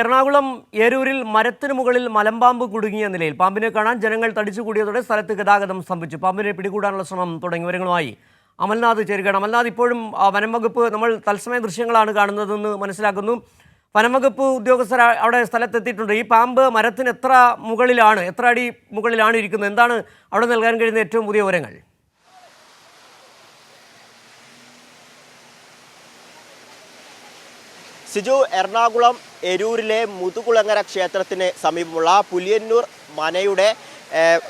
എറണാകുളം ഏരൂരിൽ മരത്തിനു മുകളിൽ മലമ്പാമ്പ് കുടുങ്ങിയ നിലയിൽ പാമ്പിനെ കാണാൻ ജനങ്ങൾ തടിച്ചുകൂടിയതോടെ സ്ഥലത്ത് ഗതാഗതം സ്തംഭിച്ചു. പാമ്പിനെ പിടികൂടാനുള്ള ശ്രമം തുടങ്ങിയവരുമായി അമൽനാഥ് ചേരുകയാണ്. അമൽനാഥ് ഇപ്പോഴും വനം വകുപ്പ് നമ്മൾ തത്സമയ ദൃശ്യങ്ങളാണ് കാണുന്നതെന്ന് മനസ്സിലാക്കുന്നു. വനം വകുപ്പ് ഉദ്യോഗസ്ഥർ അവിടെ സ്ഥലത്തെത്തിയിട്ടുണ്ട്. ഈ പാമ്പ് മരത്തിന് എത്ര മുകളിലാണ് എത്ര അടി മുകളിലാണ് ഇരിക്കുന്നത്? എന്താണ് അവിടെ നൽകാൻ കഴിയുന്ന ഏറ്റവും പുതിയ വിവരങ്ങൾ? സിജു എറണാകുളം എരൂരിലെ മുതുകുളങ്ങര ക്ഷേത്രത്തിന് സമീപമുള്ള പുലിയന്നൂർ മനയുടെ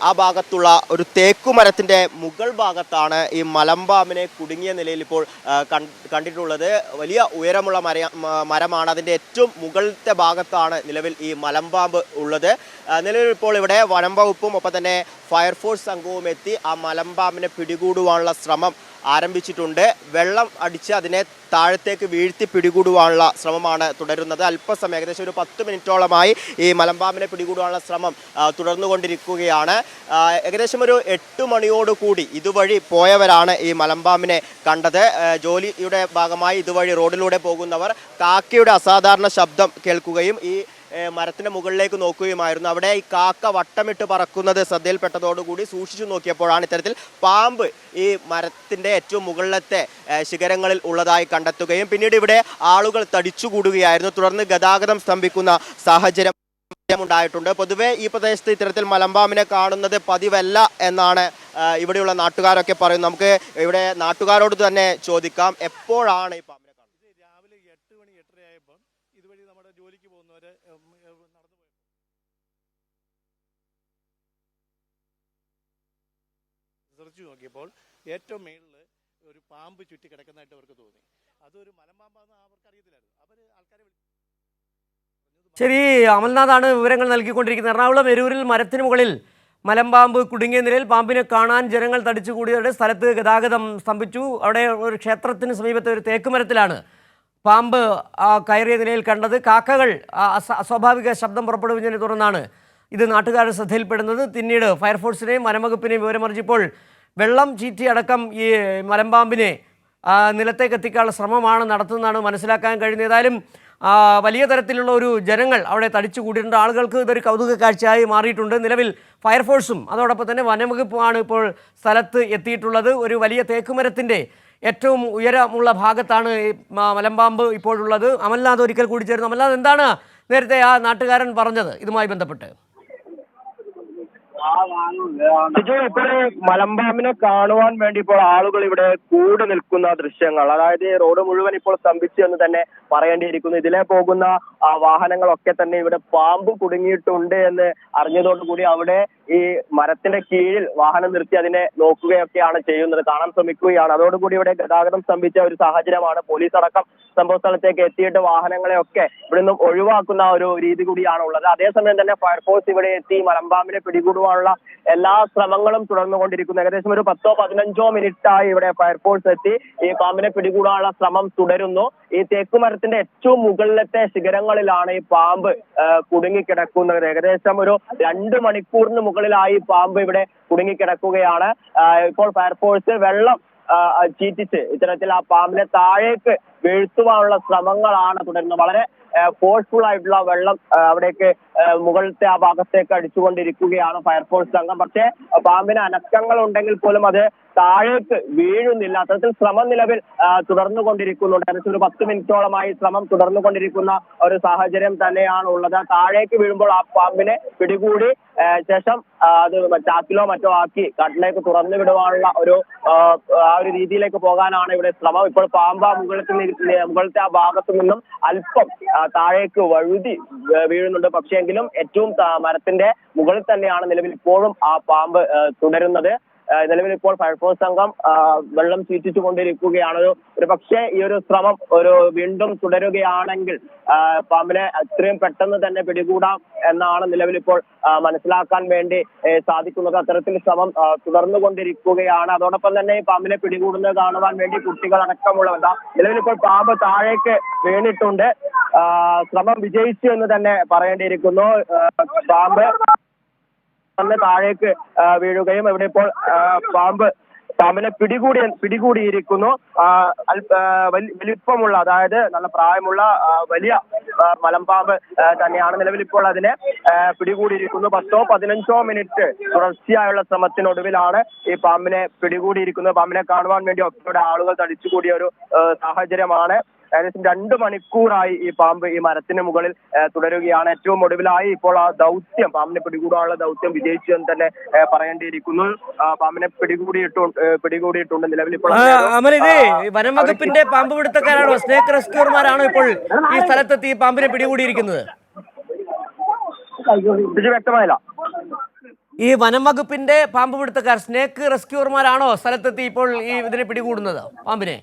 ആ ഭാഗത്തുള്ള ഒരു തേക്കുമരത്തിന്റെ മുകൾ ഭാഗത്താണ് ഈ മലമ്പാമ്പിനെ കുടുങ്ങിയ നിലയിൽ ഇപ്പോൾ കണ്ടിട്ടുള്ളത്. വലിയ ഉയരമുള്ള മര മരമാണ്. അതിന്റെ ഏറ്റവും മുകളിലത്തെ ഭാഗത്താണ് നിലവിൽ ഈ മലമ്പാമ്പ് ഉള്ളത്. നിലവിൽ ഇപ്പോൾ ഇവിടെ വനം വകുപ്പും ഒപ്പം തന്നെ ഫയർഫോഴ്സ് സംഘവും എത്തി ആ മലമ്പാമ്പിനെ പിടികൂടുവാനുള്ള ശ്രമം ആരംഭിച്ചിട്ടുണ്ട്. വെള്ളം അടിച്ച് അതിനെ താഴത്തേക്ക് വീഴ്ത്തി പിടികൂടുവാനുള്ള ശ്രമമാണ് തുടരുന്നത്. അല്പസമയം ഏകദേശം ഒരു പത്ത് മിനിറ്റോളമായി ഈ മലമ്പാമ്പിനെ പിടികൂടുവാനുള്ള ശ്രമം തുടർന്നു തുടർന്നുകൊണ്ടിരിക്കുകയാണ്. ഏകദേശം ഒരു എട്ട് മണിയോടുകൂടി ഇതുവഴി പോയവരാണ് ഈ മലമ്പാമ്പിനെ കണ്ടത്. ജോലിയുടെ ഭാഗമായി ഇതുവഴി റോഡിലൂടെ പോകുന്നവർ കാക്കയുടെ അസാധാരണ ശബ്ദം കേൾക്കുകയും ഈ ഏഹ് മരത്തിന്റെ മുകളിലേക്ക് നോക്കുകയുമായിരുന്നു. അവിടെ ഈ കാക്ക വട്ടമിട്ട് പറക്കുന്നത് ശ്രദ്ധയിൽപ്പെട്ടതോടുകൂടി സൂക്ഷിച്ചു നോക്കിയപ്പോഴാണ് ഇത്തരത്തിൽ പാമ്പ് ഈ മരത്തിന്റെ ഏറ്റവും മുകളിലത്തെ ശിഖരങ്ങളിൽ ഉള്ളതായി കണ്ടെത്തുകയും പിന്നീട് ഇവിടെ ആളുകൾ തടിച്ചുകൂടുകയായിരുന്നു. തുടർന്ന് ഗതാഗതം സ്തംഭിക്കുന്ന സാഹചര്യം ഉണ്ടായിട്ടുണ്ട്. പൊതുവെ ഈ പ്രദേശത്ത് ഇത്തരത്തിൽ മലമ്പാമ്പിനെ കാണുന്നത് പതിവല്ല എന്നാണ് ഇവിടെയുള്ള നാട്ടുകാരൊക്കെ പറയുന്നത്. നമുക്ക് ഇവിടെ നാട്ടുകാരോട് തന്നെ ചോദിക്കാം എപ്പോഴാണ് ഈ നോക്കിയപ്പോൾ ഏറ്റവും മേളിൽ ഒരു പാമ്പ് ചുറ്റി കിടക്കുന്നതായിട്ട് അവർക്ക് തോന്നി. അതൊരു മലമ്പാമ്പാന്ന് അവർക്ക് അറിയത്തില്ലായിരുന്നു. അവർ ആൾക്കാരെ ശരി അമൽനാഥാണ് വിവരങ്ങൾ നൽകിക്കൊണ്ടിരിക്കുന്നത്. എറണാകുളം എരൂരിൽ മരത്തിന് മുകളിൽ മലമ്പാമ്പ് കുടുങ്ങിയ നിലയിൽ പാമ്പിനെ കാണാൻ ജനങ്ങൾ തടിച്ചുകൂടിയതോടെ സ്ഥലത്ത് ഗതാഗതം സ്തംഭിച്ചു. അവിടെ ഒരു ക്ഷേത്രത്തിന് സമീപത്തെ ഒരു തേക്കുമരത്തിലാണ് പാമ്പ് കയറിയ നിലയിൽ കണ്ടത്. കാക്കകൾ അസ്വാഭാവിക ശബ്ദം പുറപ്പെടുവിച്ചതിനെ തുടർന്നാണ് ഇത് നാട്ടുകാരുടെ ശ്രദ്ധയിൽപ്പെടുന്നത്. പിന്നീട് ഫയർഫോഴ്സിനെയും വനംവകുപ്പിനെയും വിവരമറിയിച്ചപ്പോൾ വെള്ളം ചീറ്റി അടക്കം ഈ മലമ്പാമ്പിനെ നിലത്തേക്ക് എത്തിക്കാനുള്ള ശ്രമമാണ് നടത്തുന്നതാണ് മനസ്സിലാക്കാൻ കഴിയുന്നത്. ഏതായാലും വലിയ തരത്തിലുള്ള ഒരു ജനങ്ങൾ അവിടെ തടിച്ചു കൂടിയിട്ടുണ്ട് ആളുകൾക്ക് ഇതൊരു കൗതുക കാഴ്ചയായി മാറിയിട്ടുണ്ട്. നിലവിൽ ഫയർഫോഴ്സും അതോടൊപ്പം തന്നെ വനംവകുപ്പുമാണ് ഇപ്പോൾ സ്ഥലത്ത് എത്തിയിട്ടുള്ളത്. ഒരു വലിയ തേക്കുമരത്തിന്റെ ഏറ്റവും ഉയരമുള്ള ഭാഗത്താണ് മലമ്പാമ്പ് ഇപ്പോഴുള്ളത്. അമൽനാഥ് ഒരിക്കൽ കൂടി ചേരുന്നു. അമൽനാഥ് എന്താണ് നേരത്തെ ആ നാട്ടുകാരൻ പറഞ്ഞത്? ഇതുമായി ബന്ധപ്പെട്ട്. ഷിജു ഇപ്പോൾ മലമ്പാമ്പിനെ കാണുവാൻ വേണ്ടി ഇപ്പോൾ ആളുകൾ ഇവിടെ കൂടി നിൽക്കുന്ന ദൃശ്യങ്ങൾ അതായത് റോഡ് മുഴുവൻ ഇപ്പോൾ സ്തംഭിച്ചു എന്ന് തന്നെ പറയേണ്ടിയിരിക്കുന്നു. ഇതിലെ പോകുന്ന വാഹനങ്ങളൊക്കെ തന്നെ ഇവിടെ പാമ്പ് കുടുങ്ങിയിട്ടുണ്ട് എന്ന് അറിഞ്ഞതോടുകൂടി അവിടെ ഈ മരത്തിന്റെ കീഴിൽ വാഹനം നിർത്തി അതിനെ നോക്കുകയൊക്കെയാണ് ചെയ്യുന്നത്. കാണാൻ ശ്രമിക്കുകയാണ്. അതോടുകൂടി ഇവിടെ ഗതാഗതം സ്തംഭിച്ച ഒരു സാഹചര്യമാണ്. പോലീസ് അടക്കം സംഭവ സ്ഥലത്തേക്ക് എത്തിയിട്ട് വാഹനങ്ങളെയൊക്കെ ഇവിടെ നിന്നും ഒഴിവാക്കുന്ന ഒരു രീതി കൂടിയാണ് ഉള്ളത്. അതേസമയം തന്നെ ഫയർഫോഴ്സ് ഇവിടെ എത്തി മലമ്പാമ്പിനെ പിടികൂടുവാനുള്ള എല്ലാ ശ്രമങ്ങളും തുടർന്നുകൊണ്ടിരിക്കുന്നു. ഏകദേശം ഒരു പത്തോ പതിനഞ്ചോ മിനിറ്റായി ഇവിടെ ഫയർഫോഴ്സ് എത്തി. ഈ പാമ്പിനെ പിടികൂടാനുള്ള ശ്രമം തുടരുന്നു. ഈ തേക്കുമരത്തിന്റെ ഏറ്റവും മുകളിലത്തെ ശിഖരങ്ങളിലാണ് ഈ പാമ്പ് കുടുങ്ങിക്കിടക്കുന്നത്. ഏകദേശം ഒരു രണ്ട് മണിക്കൂറിന് മുകളിലായി പാമ്പ് ഇവിടെ കുടുങ്ങിക്കിടക്കുകയാണ്. ഇപ്പോൾ ഫയർഫോഴ്സ് വെള്ളം ചീറ്റിച്ച് ഇത്തരത്തിൽ ആ പാമ്പിനെ താഴേക്ക് വീഴ്ത്തുവാനുള്ള ശ്രമങ്ങളാണ് തുടരുന്നത്. വളരെ ഫോഴ്സ്ഫുൾ ആയിട്ടുള്ള വെള്ളം അവിടേക്ക് മുകളിലത്തെ ആ ഭാഗത്തേക്ക് അടിച്ചുകൊണ്ടിരിക്കുകയാണ് ഫയർഫോഴ്സ് സംഘം. പക്ഷേ പാമ്പിന് അനക്കങ്ങൾ ഉണ്ടെങ്കിൽ പോലും അത് താഴേക്ക് വീഴുന്നില്ല. അത്തരത്തിൽ ശ്രമം നിലവിൽ തുടർന്നു കൊണ്ടിരിക്കുന്നുണ്ട് ഏകദേശം ഒരു പത്ത് മിനിറ്റോളമായി ശ്രമം തുടർന്നു കൊണ്ടിരിക്കുന്ന ഒരു സാഹചര്യം തന്നെയാണ് ഉള്ളത് താഴേക്ക് വീഴുമ്പോൾ ആ പാമ്പിനെ പിടികൂടി ശേഷം അത് ചാക്കിലോ മറ്റോ ആക്കി കാട്ടിലേക്ക് തുറന്നു വിടുവാനുള്ള ഒരു ആ, ഒരു രീതിയിലേക്ക് പോകാനാണ് ഇവിടെ ശ്രമം. ഇപ്പോൾ പാമ്പ മുകളിൽ മുകളിലത്തെ ആ ഭാഗത്തു നിന്നും അല്പം താഴേക്ക് വഴുതി വീഴുന്നുണ്ട്. പക്ഷേങ്കിലും ഏറ്റവും മരത്തിന്റെ മുകളിൽ തന്നെയാണ് നിലവിൽ ഇപ്പോഴും ആ പാമ്പ് തുടരുന്നത്. നിലവിൽ ഇപ്പോൾ ഫയർഫോഴ്സ് സംഘം വെള്ളം ചീറ്റിച്ചു കൊണ്ടിരിക്കുകയാണ് ഒരു പക്ഷേ ഈ ഒരു ശ്രമം ഒരു വീണ്ടും തുടരുകയാണെങ്കിൽ പാമ്പിനെ എത്രയും പെട്ടെന്ന് തന്നെ പിടികൂടാം എന്നാണ് നിലവിൽ ഇപ്പോൾ മനസ്സിലാക്കാൻ വേണ്ടി സാധിക്കുന്നത്. അത്തരത്തിൽ ശ്രമം തുടർന്നുകൊണ്ടിരിക്കുകയാണ്. അതോടൊപ്പം തന്നെ ഈ പാമ്പിനെ പിടികൂടുന്നത് കാണുവാൻ വേണ്ടി കുട്ടികൾ അടക്കമുള്ളവർ നിലവിൽ ഇപ്പോൾ പാമ്പ് താഴേക്ക് വീണിട്ടുണ്ട്. ശ്രമം വിജയിച്ചു എന്ന് തന്നെ പറയേണ്ടിയിരിക്കുന്നു. പാമ്പ് വന്ന് താഴേക്ക് വീഴുകയും ഇവിടെ ഇപ്പോൾ പാമ്പ് പാമ്പിനെ പിടികൂടി പിടികൂടിയിരിക്കുന്നു. വലിപ്പമുള്ള അതായത് നല്ല പ്രായമുള്ള വലിയ മലമ്പാമ്പ് തന്നെയാണ് നിലവിൽ ഇപ്പോൾ അതിനെ പിടികൂടിയിരിക്കുന്നു. പത്തോ പതിനഞ്ചോ മിനിറ്റ് തുടർച്ചയായുള്ള ശ്രമത്തിനൊടുവിലാണ് ഈ പാമ്പിനെ പിടികൂടിയിരിക്കുന്നത്. പാമ്പിനെ കാണുവാൻ വേണ്ടി ഒക്കെ ആളുകൾ തടിച്ചുകൂടിയ ഒരു സാഹചര്യമാണ്. ഏകദേശം രണ്ട് മണിക്കൂറായി ഈ പാമ്പ് ഈ മരത്തിന് മുകളിൽ തുടരുകയാണ്. ഏറ്റവും ഒടുവിലായി ഇപ്പോൾ ആ ദൗത്യം പാമ്പിനെ പിടികൂടാനുള്ള ദൗത്യം വിജയിച്ചു എന്ന് തന്നെ പറയേണ്ടിയിരിക്കുന്നു. പാമ്പിനെ പിടികൂടിയിട്ടുണ്ട് ഏ, പിടികൂടിയിട്ടുണ്ട് നിലവിൽ ഇപ്പോൾ ആ, വനം വകുപ്പിന്റെ പാമ്പ് പിടുത്തക്കാരാണോ? സ്നേക്ക് റെസ്ക്യൂർമാരാണോ ഇപ്പോൾ ഈ സ്ഥലത്തെത്തി ഈ പാമ്പിനെ പിടികൂടിയിരിക്കുന്നത്? വ്യക്തമായില്ല. ഈ വനം വകുപ്പിന്റെ പാമ്പ് പിടുത്തക്കാർ സ്നേക്ക് റെസ്ക്യൂർമാരാണോ സ്ഥലത്തെത്തി ഇപ്പോൾ ഈ ഇതിനെ പിടികൂടുന്നത് പാമ്പിനെ?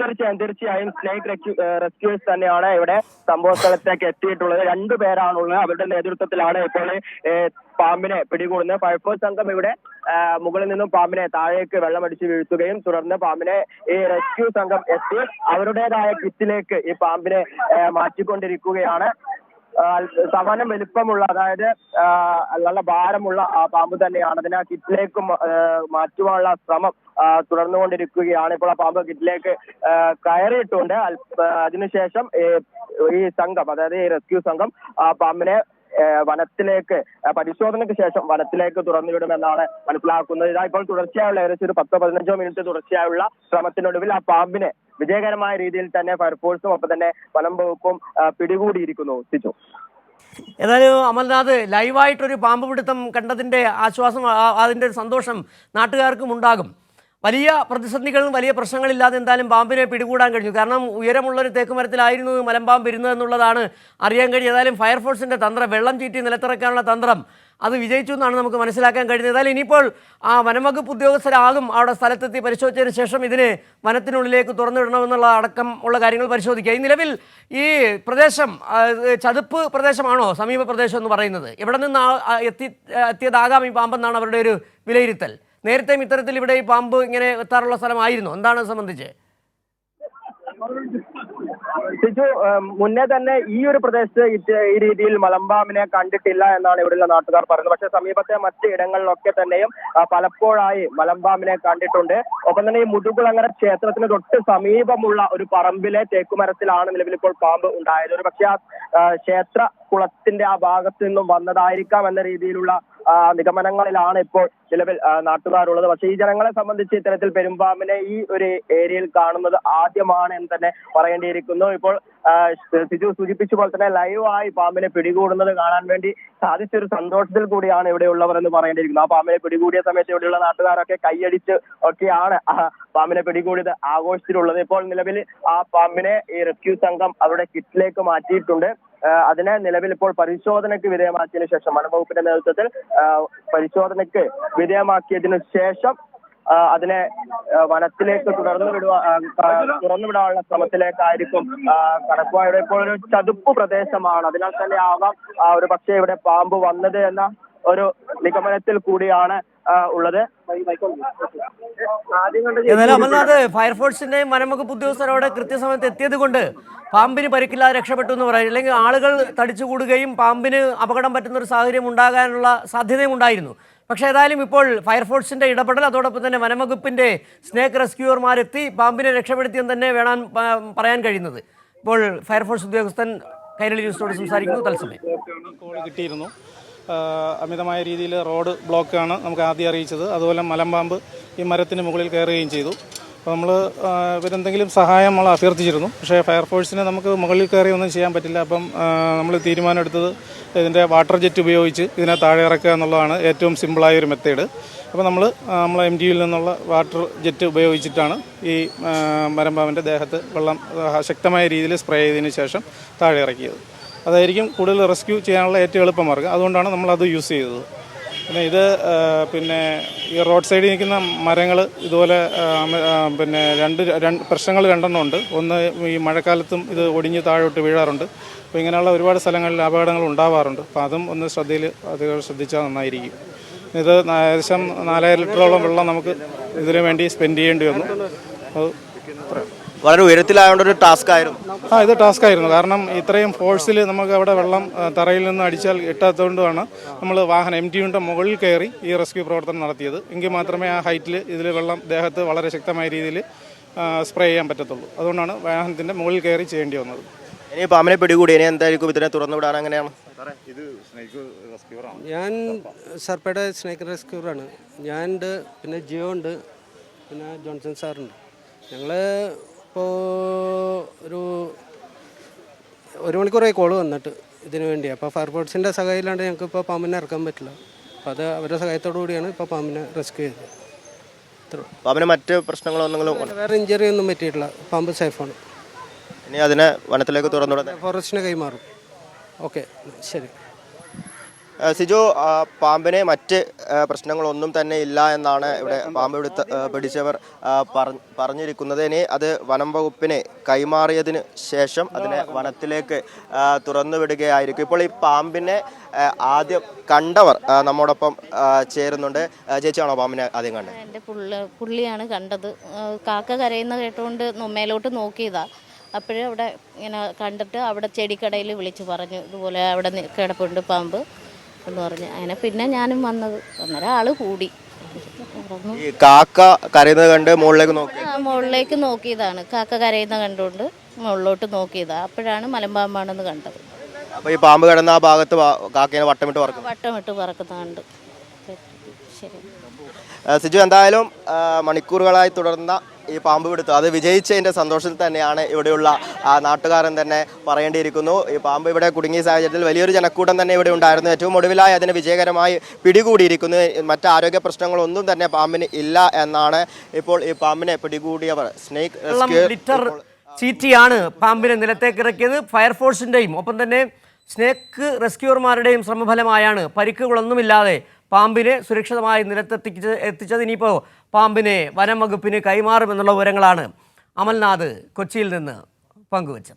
തീർച്ചയായും തീർച്ചയായും സ്നേക് റെസ്ക്യൂ റെസ്ക്യൂസ് തന്നെയാണ് ഇവിടെ സംഭവ സ്ഥലത്തേക്ക് എത്തിയിട്ടുള്ളത്. രണ്ടു പേരാണുള്ളത്. അവരുടെ നേതൃത്വത്തിലാണ് ഇപ്പോൾ പാമ്പിനെ പിടികൂടുന്നത്. ഫയർഫോഴ്സ് സംഘം ഇവിടെ മുകളിൽ നിന്നും പാമ്പിനെ താഴേക്ക് വെള്ളമടിച്ച് വീഴ്ത്തുകയും തുടർന്ന് പാമ്പിനെ ഈ റെസ്ക്യൂ സംഘം എത്തി. അവരുടേതായ കിറ്റിലേക്ക് ഈ പാമ്പിനെ മാറ്റിക്കൊണ്ടിരിക്കുകയാണ്. സമാനം വലിപ്പമുള്ള അതായത് നല്ല ഭാരമുള്ള ആ പാമ്പ് തന്നെയാണ്. അതിനെ കിറ്റിലേക്ക് മാറ്റുവാനുള്ള ശ്രമം തുടർന്നുകൊണ്ടിരിക്കുകയാണ്. ഇപ്പോൾ ആ പാമ്പ് കിറ്റിലേക്ക് കയറിയിട്ടുണ്ട്. അതിനുശേഷം ഈ സംഘം അതായത് ഈ റെസ്ക്യൂ സംഘം ആ പാമ്പിനെ വനത്തിലേക്ക് പരിശോധനയ്ക്ക് ശേഷം വനത്തിലേക്ക് തുറന്നുവിടുമെന്നാണ് മനസ്സിലാക്കുന്നത്. ഇതാ ഇപ്പോൾ തുടർച്ചയായുള്ള ഏകദേശം ഒരു പത്തോ പതിനഞ്ചോ മിനിറ്റ് തുടർച്ചയായുള്ള ശ്രമത്തിനൊടുവിൽ ആ പാമ്പിനെ വിജയകരമായ രീതിയിൽ തന്നെ ഫയർഫോഴ്സും ഒപ്പം തന്നെ വനം വകുപ്പും പിടികൂടിയിരിക്കുന്നു. സിജു. ഏതായാലും അമൽനാഥ് ലൈവായിട്ടൊരു പാമ്പ് പിടുത്തം കണ്ടതിന്റെ ആശ്വാസം അതിന്റെ സന്തോഷം നാട്ടുകാർക്കും ഉണ്ടാകും. വലിയ പ്രതിസന്ധികളും വലിയ പ്രശ്നങ്ങളില്ലാതെ എന്തായാലും പാമ്പിനെ പിടികൂടാൻ കഴിഞ്ഞു. കാരണം ഉയരമുള്ളൊരു തേക്കുമരത്തിലായിരുന്നു മലമ്പാമ്പ് ഇരുന്നത് എന്നുള്ളതാണ് അറിയാൻ കഴിഞ്ഞത് ഏതായാലും ഫയർഫോഴ്സിന്റെ തന്ത്രം വെള്ളം ചീറ്റി നിലത്തിറക്കാനുള്ള തന്ത്രം അത് വിജയിച്ചു എന്നാണ് നമുക്ക് മനസ്സിലാക്കാൻ കഴിഞ്ഞത് ഏതായാലും ഇനിയിപ്പോൾ ആ വനംവകുപ്പ് ഉദ്യോഗസ്ഥരാകും അവിടെ സ്ഥലത്തെത്തി പരിശോധിച്ചതിന് ശേഷം ഇതിന് വനത്തിനുള്ളിലേക്ക് തുറന്നുവിടണമെന്നുള്ള അടക്കം ഉള്ള കാര്യങ്ങൾ പരിശോധിക്കുക. ഈ നിലവിൽ ഈ പ്രദേശം ചതുപ്പ് പ്രദേശമാണോ സമീപ പ്രദേശം എന്ന് പറയുന്നത്? എവിടെ നിന്ന് എത്തി എത്തിയതാകാം ഈ പാമ്പെന്നാണ് അവരുടെ ഒരു വിലയിരുത്തൽ. നേരത്തെയും ഇത്തരത്തിൽ ഇവിടെ ഈ പാമ്പ് ഇങ്ങനെ എത്താറുള്ള സ്ഥലമായിരുന്നു. എന്താണ് സംബന്ധിച്ച്? സിജു മുന്നേ തന്നെ ഈ ഒരു പ്രദേശത്ത് ഈ രീതിയിൽ മലമ്പാമ്പിനെ കണ്ടിട്ടില്ല എന്നാണ് ഇവിടെയുള്ള നാട്ടുകാർ പറയുന്നത്. പക്ഷേ സമീപത്തെ മറ്റ് ഇടങ്ങളിലൊക്കെ തന്നെയും പലപ്പോഴായി മലമ്പാമ്പിനെ കണ്ടിട്ടുണ്ട്. ഒപ്പം തന്നെ ഈ മുതുകുളങ്ങര ക്ഷേത്രത്തിന് തൊട്ട് സമീപമുള്ള ഒരു പറമ്പിലെ തേക്കുമരത്തിലാണ് നിലവിൽ ഇപ്പോൾ പാമ്പ് ഉണ്ടായത്. ഒരു പക്ഷേ ആ ക്ഷേത്ര കുളത്തിന്റെ ആ ഭാഗത്ത് നിന്നും വന്നതായിരിക്കാം എന്ന രീതിയിലുള്ള നിഗമനങ്ങളിലാണ് ഇപ്പോൾ നിലവിൽ നാട്ടുകാരുള്ളത്. പക്ഷേ ഈ ജനങ്ങളെ സംബന്ധിച്ച് ഇത്തരത്തിൽ പെരുമ്പാമ്പിനെ ഈ ഒരു ഏരിയയിൽ കാണുന്നത് ആദ്യമാണ് എന്ന് തന്നെ പറയേണ്ടിയിരിക്കുന്നു. ഇപ്പോൾ സിജു സൂചിപ്പിച്ച പോലെ തന്നെ ലൈവായി പാമ്പിനെ പിടികൂടുന്നത് കാണാൻ വേണ്ടി സാധിച്ച ഒരു സന്തോഷത്തിൽ കൂടിയാണ് ഇവിടെയുള്ളവർ എന്ന് പറയേണ്ടിയിരിക്കുന്നു. ആ പാമ്പിനെ പിടികൂടിയ സമയത്ത് ഇവിടെയുള്ള നാട്ടുകാരൊക്കെ കൈയടിച്ച് ഒക്കെയാണ് പാമ്പിനെ പിടികൂടിയത് ആഘോഷത്തിലുള്ളത് ഇപ്പോൾ നിലവിൽ ആ പാമ്പിനെ ഈ റെസ്ക്യൂ സംഘം അവരുടെ കിറ്റിലേക്ക് മാറ്റിയിട്ടുണ്ട്. അതിനെ നിലവിൽ ഇപ്പോൾ പരിശോധനയ്ക്ക് വിധേയമാക്കിയതിനു ശേഷം വനംവകുപ്പിന്റെ നേതൃത്വത്തിൽ പരിശോധനയ്ക്ക് വിധേയമാക്കിയതിനു ശേഷം അതിനെ വനത്തിലേക്ക് തുടർന്നു വിടുക തുറന്നു വിടാനുള്ള ശ്രമത്തിലേക്കായിരിക്കും ഇവിടെ ഇപ്പോൾ ഒരു ചതുപ്പ് പ്രദേശമാണ്. അതിനാൽ തന്നെ ആവാം ഒരു പക്ഷേ ഇവിടെ പാമ്പ് വന്നത് എന്ന ഒരു നിഗമനത്തിൽ കൂടിയാണ് ആ, ഉള്ളത്. ആദ്യം കണ്ട എന്നാലും അമൽനാഥ് ഫയർഫോഴ്സിന്റെയും വനംവകുപ്പ് ഉദ്യോഗസ്ഥരോട് കൃത്യസമയത്ത് എത്തിയത് കൊണ്ട് പാമ്പിന് പരിക്കില്ലാതെ രക്ഷപ്പെട്ടു എന്ന് പറയും. അല്ലെങ്കിൽ ആളുകൾ തടിച്ചുകൂടുകയും പാമ്പിന് അപകടം പറ്റുന്ന ഒരു സാഹചര്യം ഉണ്ടാകാനുള്ള സാധ്യതയും ഉണ്ടായിരുന്നു. പക്ഷേ ഏതായാലും ഇപ്പോൾ ഫയർഫോഴ്സിന്റെ ഇടപെടൽ അതോടൊപ്പം തന്നെ വനംവകുപ്പിന്റെ സ്നേക്ക് റെസ്ക്യൂവർമാരെത്തി പാമ്പിനെ രക്ഷപ്പെടുത്തിയെന്ന് തന്നെ വേണം പറയാൻ കഴിയുന്നത്. ഇപ്പോൾ ഫയർഫോഴ്സ് ഉദ്യോഗസ്ഥൻ കൈരളി ന്യൂസിനോട് സംസാരിക്കുന്നു. തത്സമയം. കോൾ കിട്ടിയിരുന്നു. അമിതമായ രീതിയിൽ റോഡ് ബ്ലോക്കാണ് നമുക്ക് ആദ്യം അറിയിച്ചത്. അതുപോലെ മലമ്പാമ്പ് ഈ മരത്തിന് മുകളിൽ കയറുകയും ചെയ്തു. അപ്പോൾ നമ്മൾ ഇവരെന്തെങ്കിലും സഹായം നമ്മൾ അഭ്യർത്ഥിച്ചിരുന്നു. പക്ഷേ ഫയർഫോഴ്സിന് നമുക്ക് മുകളിൽ കയറി ഒന്നും ചെയ്യാൻ പറ്റില്ല. അപ്പം നമ്മൾ തീരുമാനമെടുത്തത് ഇതിന്റെ വാട്ടർ ജെറ്റ് ഉപയോഗിച്ച് ഇതിനെ താഴെ ഇറക്കുക എന്നുള്ളതാണ് ഏറ്റവും സിമ്പിളായ ഒരു മെത്തേഡ്. അപ്പോൾ നമ്മൾ നമ്മൾ എം ഡിയിൽ നിന്നുള്ള വാട്ടർ ജെറ്റ് ഉപയോഗിച്ചിട്ടാണ് ഈ മരമ്പാവിന്റെ ദേഹത്ത് വെള്ളം ശക്തമായ രീതിയിൽ സ്പ്രേ ചെയ്തതിന് ശേഷം താഴെ ഇറക്കിയത്. അതായിരിക്കും കൂടുതൽ റെസ്ക്യൂ ചെയ്യാനുള്ള ഏറ്റവും എളുപ്പമാർഗം അതുകൊണ്ടാണ് നമ്മൾ അത് യൂസ് ചെയ്തത്. പിന്നെ ഇത് പിന്നെ ഈ റോഡ് സൈഡിൽ നിൽക്കുന്ന മരങ്ങൾ ഇതുപോലെ പിന്നെ രണ്ട് രണ്ട് പ്രശ്നങ്ങൾ രണ്ടെണ്ണം ഉണ്ട് ഒന്ന് ഈ മഴക്കാലത്തും ഇത് ഒടിഞ്ഞ് താഴോട്ട് വീഴാറുണ്ട്. അപ്പോൾ ഇങ്ങനെയുള്ള ഒരുപാട് സ്ഥലങ്ങളിൽ അപകടങ്ങൾ ഉണ്ടാവാറുണ്ട്. അപ്പോൾ അതും ഒന്ന് ശ്രദ്ധയിൽ അധികം ശ്രദ്ധിച്ചാൽ നന്നായിരിക്കും. ഇത് ഏകദേശം നാലായിരം ലിറ്ററോളം വെള്ളം നമുക്ക് ഇതിനു വേണ്ടി സ്പെൻഡ് ചെയ്യേണ്ടി വന്നു. അത് വളരെ ഉയരത്തിലായതുകൊണ്ട് ഒരു ടാസ്ക് ആയിരുന്നു ആ ഇത് ടാസ്ക് ആയിരുന്നു കാരണം ഇത്രയും ഫോഴ്സിൽ നമുക്ക് അവിടെ വെള്ളം ആ, തറയിൽ നിന്ന് അടിച്ചാൽ എത്താത്തതുകൊണ്ടാണ് നമ്മൾ വാഹനം എം ടി യുടെ മുകളിൽ കയറി ഈ റെസ്ക്യൂ പ്രവർത്തനം നടത്തിയത്. എങ്കിൽ മാത്രമേ ആ ഹൈറ്റിൽ ഇതിൽ വെള്ളം ദേഹത്ത് വളരെ ശക്തമായ രീതിയിൽ സ്പ്രേ ചെയ്യാൻ പറ്റത്തുള്ളൂ. അതുകൊണ്ടാണ് വാഹനത്തിന്റെ മുകളിൽ കയറി ചെയ്യേണ്ടി വന്നത്. ഇനി പാമ്പിനെ പിടികൂടി. ഇനി എന്തായിരിക്കും ഇതിനെ തുറന്നു വിടാൻ? അങ്ങനെയാണ്. ഞാൻ സർപ്പയുടെ സ്നേക്ക് റെസ്ക്യൂറാണ് ഞാനുണ്ട് പിന്നെ ജിയോ ഉണ്ട് പിന്നെ ജോൺസൺ സാറുണ്ട്. ഞങ്ങൾ ഇപ്പോൾ ഒരു ഒരു മണിക്കൂറായി കോൾ വന്നിട്ട് ഇതിനു വേണ്ടി. അപ്പോൾ ഫയർഫോഴ്സിന്റെ സഹായമില്ലാണ്ട് ഞങ്ങൾക്ക് ഇപ്പോൾ പാമ്പിനെ ഇറക്കാൻ പറ്റില്ല. അപ്പോൾ അത് അവരുടെ സഹായത്തോടു കൂടിയാണ് ഇപ്പോൾ പാമ്പിനെ റെസ്ക്യൂ ചെയ്തത്. പാമ്പിനെ മറ്റ് പ്രശ്നങ്ങളൊന്നും വേറെ ഇഞ്ചറി ഒന്നും പറ്റിയിട്ടില്ല. പാമ്പ് സേഫാണ് ഇനി അതിനെ വനത്തിലേക്ക് തുറന്നു ഫോറസ്റ്റിനെ കൈമാറും. ഓക്കെ ശരി. സിജു പാമ്പിന് മറ്റ് പ്രശ്നങ്ങളൊന്നും തന്നെ ഇല്ല എന്നാണ് ഇവിടെ പാമ്പ് പിടുത്ത പിടിച്ചവർ പറഞ്ഞിരിക്കുന്നത്. ഇനി അത് വനം വകുപ്പിനെ കൈമാറിയതിന് ശേഷം അതിനെ വനത്തിലേക്ക് തുറന്നു വിടുകയായിരിക്കും ഇപ്പോൾ ഈ പാമ്പിനെ ആദ്യം കണ്ടവർ നമ്മോടൊപ്പം ചേരുന്നുണ്ട്. ചേച്ചിയാണോ പാമ്പിനെ ആദ്യം കണ്ടത്? എന്റെ പുള്ള പുള്ളിയാണ് കണ്ടത്. കാക്ക കരയുന്ന കേട്ടുകൊണ്ട് മേലോട്ട് നോക്കിയതാ. അപ്പോഴും അവിടെ ഇങ്ങനെ കണ്ടിട്ട് അവിടെ ചെടിക്കടയിൽ വിളിച്ചു പറഞ്ഞു. ഇതുപോലെ അവിടെ കിടപ്പുണ്ട് പാമ്പ്. എന്ന് പറഞ്ഞ് അങ്ങനെ പിന്നെ ഞാനും വന്നത്. അന്നേരം ആൾ കൂടി. ഈ കാക്ക കരയുന്നത് കണ്ട് മുകളിലേക്ക് നോക്കി. ആ മുകളിലേക്ക് നോക്കിയതാണ്. കാക്ക കരയുന്ന കണ്ടുകൊണ്ട് മുകളിലോട്ട് നോക്കിയതാ. അപ്പോഴാണ് മലമ്പാമ്പാണെന്ന് കണ്ടത്. അപ്പൊ ഈ പാമ്പ് കിടന്ന ആ ഭാഗത്ത് വാ- കാക്കേനെ വട്ടമിട്ട് പറക്കും വട്ടമിട്ട് പറക്കുന്ന കണ്ട്. ശരി. സിജു എന്തായാലും മണിക്കൂറുകളായി തുടർന്ന ഈ പാമ്പ് പിടുത്തം അത് വിജയിച്ചതിന്റെ സന്തോഷത്തിൽ തന്നെയാണ് ഇവിടെയുള്ള ആ, നാട്ടുകാരൻ തന്നെ പറയേണ്ടിയിരിക്കുന്നു. ഈ പാമ്പ് ഇവിടെ കുടുങ്ങിയ സാഹചര്യത്തിൽ വലിയൊരു ജനക്കൂട്ടം തന്നെ ഇവിടെ ഉണ്ടായിരുന്നു. ഏറ്റവും ഒടുവിലായി അതിനെ വിജയകരമായി പിടികൂടിയിരിക്കുന്നു. മറ്റ് ആരോഗ്യ പ്രശ്നങ്ങളൊന്നും തന്നെ പാമ്പിന് ഇല്ല എന്നാണ് ഇപ്പോൾ ഈ പാമ്പിനെ പിടികൂടിയവർ. സ്നേക്ക് ചീറ്റിയാണ് പാമ്പിനെ നിലത്തേക്ക് ഇറക്കിയത്. ഫയർഫോഴ്സിന്റെയും ഒപ്പം തന്നെ സ്നേക്ക് റെസ്ക്യൂർമാരുടെയും ശ്രമഫലമായാണ് പരിക്കുകളൊന്നുമില്ലാതെ പാമ്പിനെ സുരക്ഷിതമായി നിലത്തെത്തിച്ച് എത്തിച്ചത് ഇനിയിപ്പോൾ പാമ്പിനെ വനം വകുപ്പിന് കൈമാറുമെന്നുള്ള വിവരങ്ങളാണ് അമൽനാഥ് കൊച്ചിയിൽ നിന്ന് പങ്കുവച്ചത്.